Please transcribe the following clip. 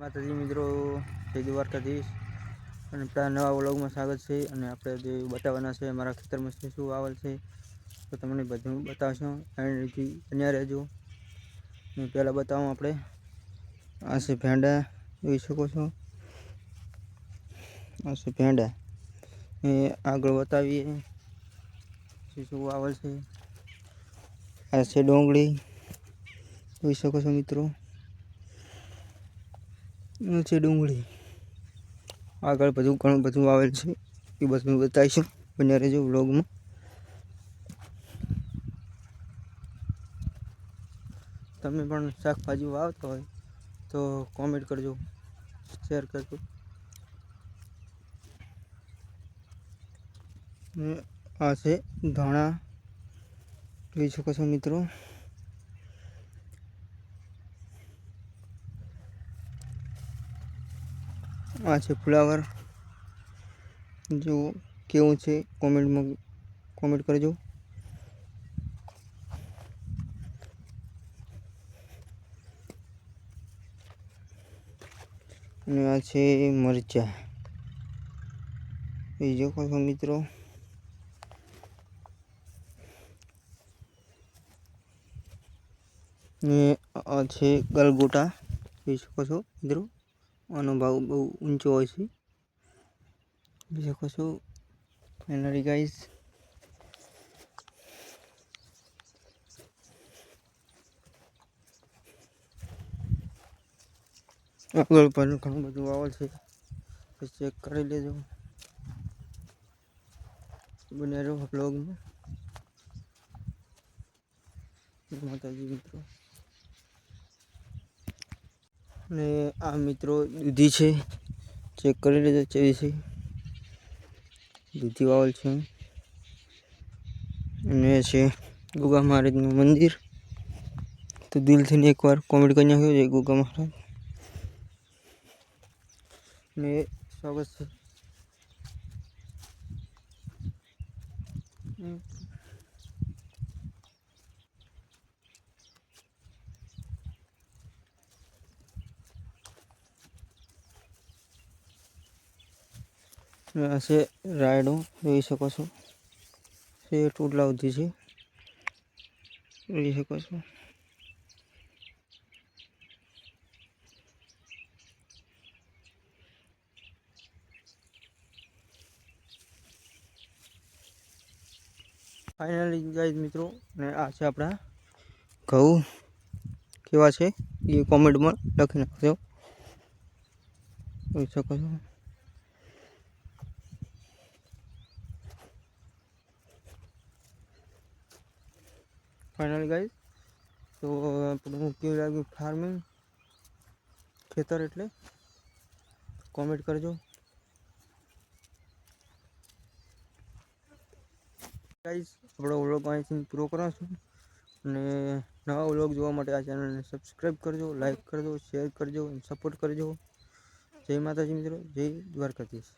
માતાજી મિત્રો, જય દ્વારકાધીશ. અને આપણા નવા વ્લોગમાં સ્વાગત છે અને આપણે જે બતાવવાના છે, અમારા ખેતરમાં શું શું વાવેલ છે, તો તમને બધું બતાવશું. અહીંથી અન્ય રહેજો. હું પહેલાં બતાવું આપણે. આ છે ભેંડા, જોઈ શકો છો. આ છે ભેંડા. એ આગળ બતાવીએ શું શું વાવેલ છે. આ છે ડુંગળી. જોઈ શકો છો મિત્રો. છે ડુંગળી. આગળ બધું ઘણું બધું આવેલ છે. એ બધું બતાવીશું બને રહેજો વ્લોગમાં. તમે પણ શાકભાજી વાવતા હોય તો કોમેન્ટ કરજો શેર કરજો. આ છે ધાણા. જોઈ શકો છો મિત્રો. આ છે ફ્લાવર. જો કેવું છે કોમેન્ટમાં કોમેન્ટ કરજો. અને આ છે મરચા. એ જો કહો મિત્રો. ને આ છે ગલગોટા. જોઈ શકો છો મિત્રો? આનો ભાવ બહુ ઊંચો હોય છે. જોઈ શકો છો ફાઇનલી ગાઈઝ આગળ પણ ઘણું બધું વાવલ છે. ચેક કરી લેજો. બને રહો બ્લોગમાં માતાજી મિત્રો. ને આ મિત્રો દૂધી છે. ચેક કરી લેજો, ચેવી છે. દૂધી વાવલ છે. અને છે ગુગા મહારાજનું મંદિર. તો દિલથી એકવાર કોમેન્ટ કરી નાખ્યો છે ગુગા મહારાજ. ને સ્વાગત છે. આ છે રાયડો જોઈ શકો છો. છે ટોટલા ઉધી છે. જોઈ શકો છો. ફાઇનલી ગાઈઝ મિત્રો, ને આ છે આપણા ઘઉં. કેવા છે? એ કોમેન્ટમાં લખી નાખજો. જોઈ શકો છો. ફાઇનલી ગાઈઝ તો આપણું કેવું લાગ્યું ફાર્મિંગ ખેતર એટલે કોમેન્ટ કરજો. ગાઈઝ આપણો વ્લોગ અહીંથી પૂરો કરો છું અને નવા વ્લોગ જોવા માટે આ ચેનલને સબસ્ક્રાઈબ કરજો લાઈક કરજો શેર કરજો સપોર્ટ કરજો. જય માતાજી મિત્રો, જય દ્વારકાધીશ.